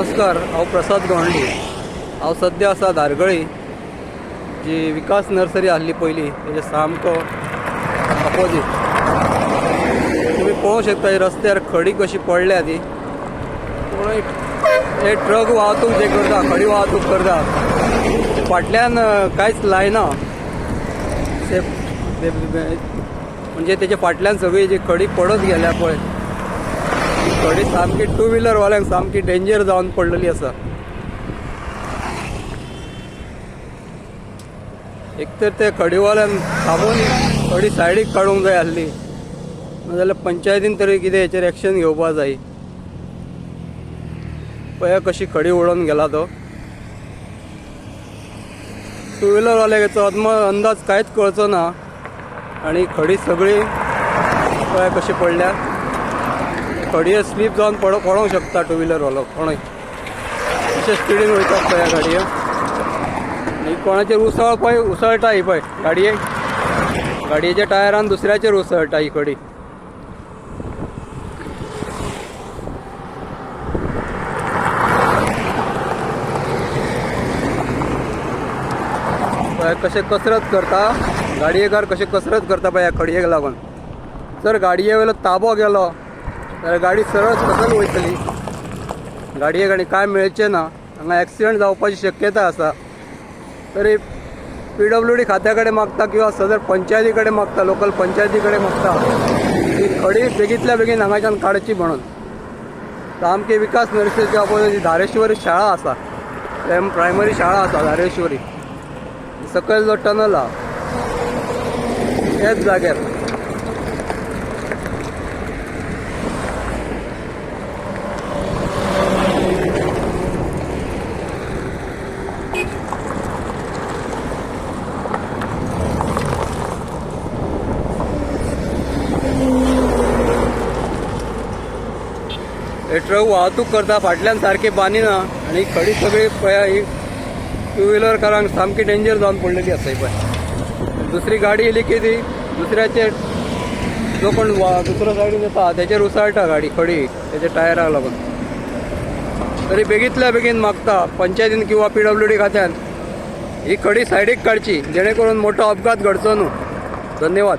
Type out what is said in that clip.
नमस्कार हांव प्रसाद गवंडी हांव सद्या आसा धारगळी जी विकास नर्सरी आसली पयली तेजे सामको ऑपोजीट तुमी पळोवंक शकता रस्त्यार खडी कशी पडल्या ती. पूण हे ट्रक वाहतूक जे करता खडी वाहतूक करता फाटल्यान कांयच लायना ते- म्हणजे तेच्या फाटल्यान सगळी जी खडी पडत गेल्या पळय थोडी खडी सामकी टू व्हिलरवाल्यांक सामकी डेंजर जावन पडलेली आसा एक तर ते खडीवाल्यान थांबून खडी सायडीक काडूंक जाय आसली. नाजाल्यार पंचायतीन तरी कितें हेचेर एक्शन घेवपा जाय. पळया कशी खडी उडोवन गेला तो. टू व्हिलरवाल्याक हेचो अदम अंदाज कांयच कळचो ना. आनी खडी सगळी पळया कशी पडल्या. खडये स्लीप जावन पड पडोंक शकता टू व्हिलरवालो कोणूय अशे स्पिडीन वयतात पळय ह्या गाडयो आनी कोणाचेर उसळ पळय उसळटा ही पळय गाडयेक गाडयेच्या टायरान दुसऱ्याचेर उसळटा ही कडी पळय कसरत करता? गाडयेकार कशें कसरत करता पळय ह्या कडयेक लागून? जर गाडये वयलो ताबो गेलो. जाल्यार गाडी सरळ सकयल वयतली. गाडयेक आनी काय मेळचें ना हांगा एक्सिडंट जावपाची शक्यता आसा तरी पी डब्ल्यू डी खात्या कडेन मागता किंवा सदर पंचायती कडेन मागता लोकल पंचायती कडेन मागता ही खडी बेगीतल्या बेगीन हांगाच्यान काडची म्हणून. सामकी विकास नर्सरीच्या जी धारेश्वरी शाळा आसा एम प्रायमरी शाळा आसा धारेश्वरी. सकयल जो टनल हा त्याच जाग्यार हे ट्रक वाहतूक करता फाटल्यान सारखे बांदिना आनी खडी सगळी पळया ही टू व्हिलरकारांक सामकी डेंजर जावन पडलेली आसा पळय दुसरी गाडी येयली की ती दुसऱ्याचे जो कोण वा- दुसऱ्या सायडीन येता त्याचेर उसळटा गाडी खडी त्याच्या टायराक लागून तरी बेगीतल्या बेगीन मागता पंचायतीन किंवा पी डब्ल्यू डी खात्यान ही खडी सायडीक काडची जेणे करून मोठो अपघात घडचो न्हू धन्यवाद.